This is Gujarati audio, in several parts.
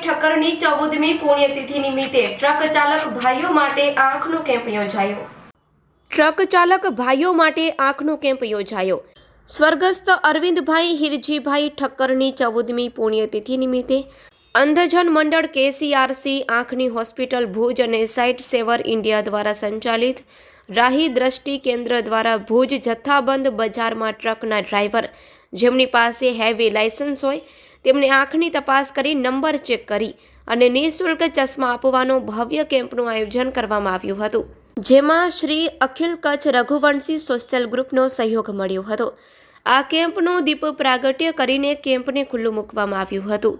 ઠક્કરની ચૌદમી પુણ્યતિથિ નિમિત્તે ટ્રક ચાલક ભાઈઓ માટે આંખનો કેમ્પ યોજાયો. ટ્રક ચાલક ભાઈઓ માટે આંખનો કેમ્પ યોજાયો. સ્વર્ગસ્થ અરવિંદભાઈ હિરજીભાઈ ઠક્કરની ચૌદમી પુણ્યતિથિ નિમિત્તે અંધજન મંડળ કેસીઆરસી આંખની હોસ્પિટલ ભુજ અને સાઇટ સેવર ઇન્ડિયા દ્વારા સંચાલિત રાહી દ્રષ્ટિ કેન્દ્ર દ્વારા ભુજ જથ્થાબંધ બજારમાં ટ્રકના ડ્રાઈવર જેમની પાસે હેવી લાયસન્સ હોય તેમને આંખની તપાસ કરી, નંબર ચેક કરી અને નિઃશુલ્ક ચશ્મા આપવાનો ભવ્ય કેમ્પનું આયોજન કરવામાં આવ્યું હતું. જેમાં શ્રી અખિલ કચ્છ રઘુવંશી સોશિયલ ગ્રુપનો સહયોગ મળ્યો હતો. આ કેમ્પનું દીપ પ્રાગટ્ય કરીને કેમ્પને ખુલ્લું મૂકવામાં આવ્યું હતું.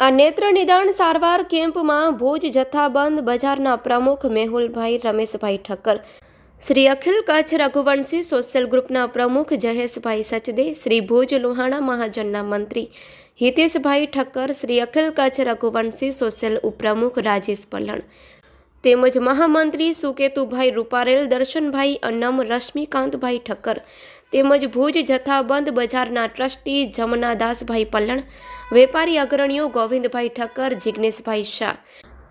આ નેત્ર નિદાન સારવાર કેમ્પમાં ભુજ જથ્થાબંધ બજારના પ્રમુખ મેહુલભાઈ રમેશભાઈ ઠક્કર શ્રી અખિલ કચ્છ રઘુવંશી સોશિયલ ગ્રુપના પ્રમુખ જયેશભાઈ સચદે, શ્રી ભુજ લોહાણા મહાજનના મંત્રી હિતેશભાઈ ઠક્કર, શ્રી અખિલ કચ્છ રઘુવંશી સોશિયલ ઉપપ્રમુખ રાજેશ પલણ તેમજ મહામંત્રી સુકેતુભાઈ રૂપારેલ, દર્શનભાઈ અન્નમ, રશ્મિકાંતભાઈ ઠક્કર તેમજ ભુજ જથ્થાબંધ બજારના ટ્રસ્ટી જમનાદાસભાઈ પલણ, વેપારી અગ્રણીઓ ગોવિંદભાઈ ઠક્કર જિજ્ઞેશભાઈ શાહ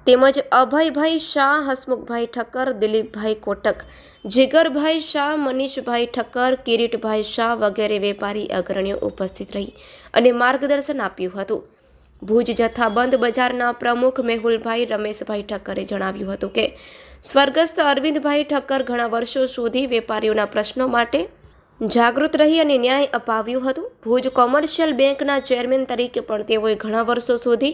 તેમજ અભયભાઈ શાહ, હસમુખભાઈ ઠક્કર, દિલીપભાઈ કોટક, જીગરભાઈ શાહ, મનીષભાઈ ઠક્કર, કિરીટભાઈ શાહ વગેરે વેપારી અગ્રણીઓ ઉપસ્થિત રહી અને માર્ગદર્શન આપ્યું હતું. ભુજ જથ્થાબંધ બજારના પ્રમુખ મેહુલભાઈ રમેશભાઈ ઠક્કરે જણાવ્યું હતું કે, સ્વર્ગસ્થ અરવિંદભાઈ ઠક્કર ઘણા વર્ષો સુધી વેપારીઓના પ્રશ્નો માટે જાગૃત રહી અને ન્યાય અપાવ્યું હતું. ભુજ કોમર્શિયલ બેંકના ચેરમેન તરીકે પણ તેઓએ ઘણા વર્ષો સુધી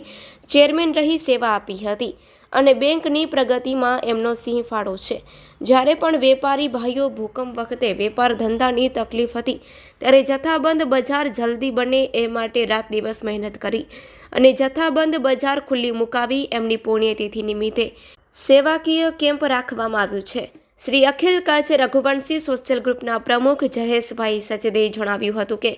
ચેરમેન રહી સેવા આપી હતી અને બેંકની પ્રગતિમાં એમનો સિંહ ફાળો છે. જ્યારે પણ વેપારી ભાઈઓ ભૂકંપ વખતે વેપાર ધંધાની તકલીફ હતી, ત્યારે જથ્થાબંધ બજાર જલ્દી બને એ માટે રાત દિવસ મહેનત કરી અને જથ્થાબંધ બજાર ખુલ્લી મુકાવી એમની પુણ્યતિથિ નિમિત્તે સેવાકીય કેમ્પ રાખવામાં આવ્યું છે. શ્રી અખિલ કચ્છ રઘુવંશી સોશિયલ ગ્રુપના પ્રમુખ જયેશભાઈ સચદે જણાવ્યું હતું કે,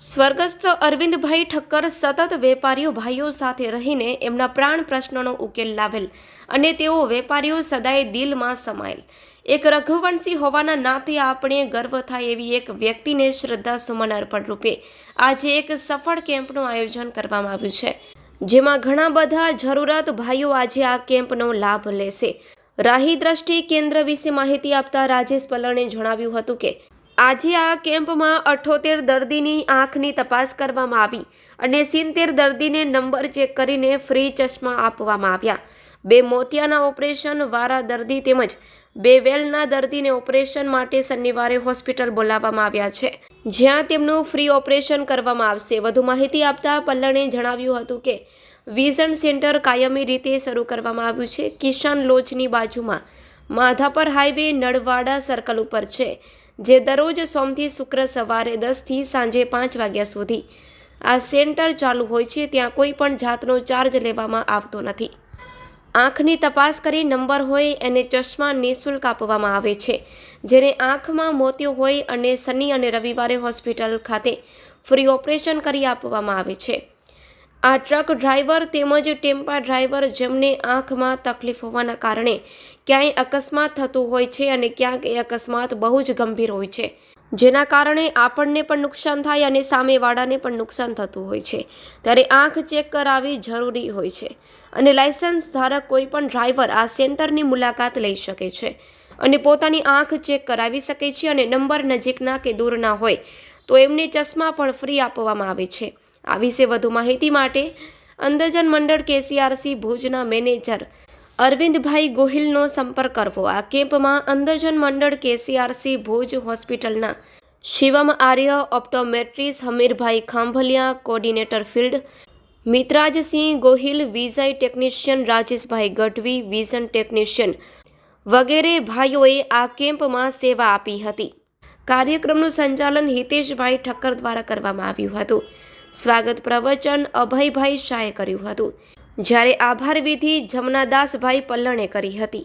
સ્વર્ગસ્થ અરવિંદભાઈ ઠક્કર સતત વેપારીઓ ભાઈઓ સાથે રહીને એમના પ્રાણ પ્રશ્નોનો ઉકેલ લાવેલ અને તેઓ વેપારીઓ સદાય દિલમાં સમાયેલ. એક રઘુવંશી હોવાના નાતે આપણે ગર્વ થાય એવી એક વ્યક્તિને શ્રદ્ધા સુમન અર્પણ રૂપે આજે એક સફળ કેમ્પનું આયોજન કરવામાં આવ્યું છે, જેમાં ઘણા બધા જરૂરત ભાઈઓ આજે આ કેમ્પનો લાભ લેશે. રાહી દ્રષ્ટિ કેન્દ્ર વિશે માહિતી આપતા રાજેશ પલણે જણાવ્યું હતું કે, આજે આ કેમ્પમાં અઠોતેર દર્દીની આંખની તપાસ કરવામાં આવી અને સિત્તેર દર્દીને નંબર ચેક કરીને ફ્રી ચશ્મા આપવામાં આવ્યા. બે મોતિયાના ઓપરેશન વાળા દર્દી તેમજ બે વેલના દર્દીને ઓપરેશન માટે શનિવારે હોસ્પિટલ બોલાવવામાં આવ્યા છે. જ્યાં તેમનું ફ્રી ઓપરેશન કરવામાં આવશે. વધુ માહિતી આપતા પલ્લણે જણાવ્યું હતું કે વિઝન સેન્ટર કાયમી રીતે શરૂ કરવામાં આવ્યું છે. કિસાન લોજની બાજુમાં માધાપર હાઈવે નળવાડા સર્કલ ઉપર છે, જે દરરોજ સોમથી શુક્ર સવારે દસથી સાંજે પાંચ વાગ્યા સુધી આ સેન્ટર ચાલુ હોય છે. ત્યાં કોઈ પણ જાતનો ચાર્જ લેવામાં આવતો નથી. આંખની તપાસ કરી નંબર હોય એને ચશ્મા નિઃશુલ્ક આપવામાં આવે છે. જેને આંખમાં મોતિયો હોય અને શનિ અને રવિવારે હોસ્પિટલ ખાતે ફ્રી ઓપરેશન કરી આપવામાં આવે છે. આ ટ્રક ડ્રાઈવર તેમજ ટેમ્પા ડ્રાઈવર જેમને આંખમાં તકલીફ હોવાના કારણે ક્યાંય અકસ્માત થતું હોય છે અને ક્યાંક એ અકસ્માત બહુ જ ગંભીર હોય છે. જેના કારણે આપણને પણ નુકસાન થાય અને સામેવાળાને પણ નુકસાન થતું હોય છે. ત્યારે આંખ ચેક કરાવવી જરૂરી હોય છે અને લાયસન્સ ધારક કોઈ પણ ડ્રાઈવર આ સેન્ટરની મુલાકાત લઈ શકે છે અને પોતાની આંખ ચેક કરાવી શકે છે અને નંબર નજીકના કે દૂરના હોય તો એમને ચશ્મા પણ ફ્રી આપવામાં આવે છે. આ વિશે વધુ માહિતી માટે અંધજન મંડળ કેસીઆરસી ભુજના મેનેજર અરવિંદભાઈ ગોહિલનો સંપર્ક કરવો. આ કેમ્પમાં અંધજન મંડળ કેસીઆરસી ભુજ હોસ્પિટલના Shivam Arya, optometrist, Hamirbhai Khambhaliya, coordinator field, Mitrajsinh Gohil vision technician, Rajeshbhai Gadhvi, vision technician વગેરે ભાઈઓએ આ કેમ્પમાં સેવા આપી હતી. કાર્યક્રમનું સંચાલન હિતેશભાઈ ઠક્કર દ્વારા કરવામાં આવ્યું હતું. સ્વાગત પ્રવચન અભયભાઈ શાહે કર્યું હતું. જ્યારે આભાર વિધિ જમનાદાસભાઈ પલ્લણે કરી હતી.